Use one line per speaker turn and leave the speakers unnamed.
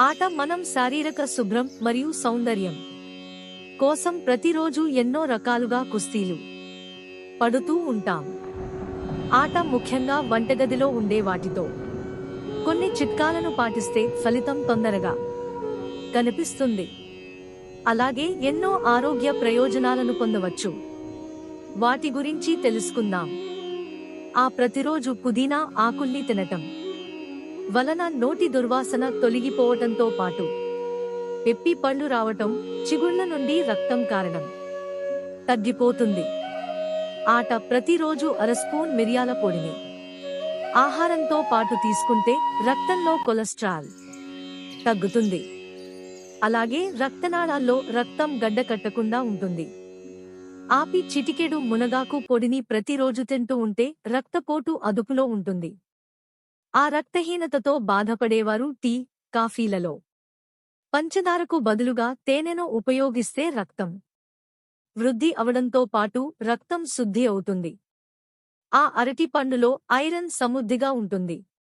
ఆట మనం శారీరక శుభ్రం మరియు సౌందర్యం కోసం ప్రతిరోజు ఎన్నో రకాలుగా కుస్తీలు పడుతూ ఉంటాం. ఆట ముఖ్యంగా వంటగదిలో ఉండే వాటితో. కొన్ని చిట్కాలను పాటిస్తే ఫలితం తొందరగా కనిపిస్తుంది. అలాగే ఎన్నో ఆరోగ్య ప్రయోజనాలను పొందవచ్చు. వాటి గురించి తెలుసుకుందాం. ఆ ప్రతిరోజు పుదీనా ఆకుల్ని తినటం. వలన నోటి దుర్వాసన తొలగిపోవటంతో పాటు. పెప్పి పళ్ళు రావటం చిగుళ్ళ నుండి రక్తం కారణం. తగ్గిపోతుంది. ఆట ప్రతిరోజు అర స్పూన్ మిరియాల పొడిని. ఆహారంతో పాటు తీసుకుంటే రక్తంలో కొలెస్ట్రాల్ తగ్గుతుంది. అలాగే రక్తనాళాల్లో రక్తం గడ్డ కట్టకుండా ఉంటుంది. ఆపి చిటికెడు మునగాకు పొడిని ప్రతిరోజు తింటూ ఉంటే రక్తపోటు అదుపులో ఉంటుంది. ఆ రక్తహీనతతో బాధపడేవారు టీ కాఫీలలో. పంచదారకు బదులుగా తేనెను ఉపయోగిస్తే రక్తం. వృద్ధి అవడంతో పాటు రక్తం శుద్ధి అవుతుంది. ఆ అరటి పండులో ఐరన్ సమృద్ధిగా ఉంటుంది.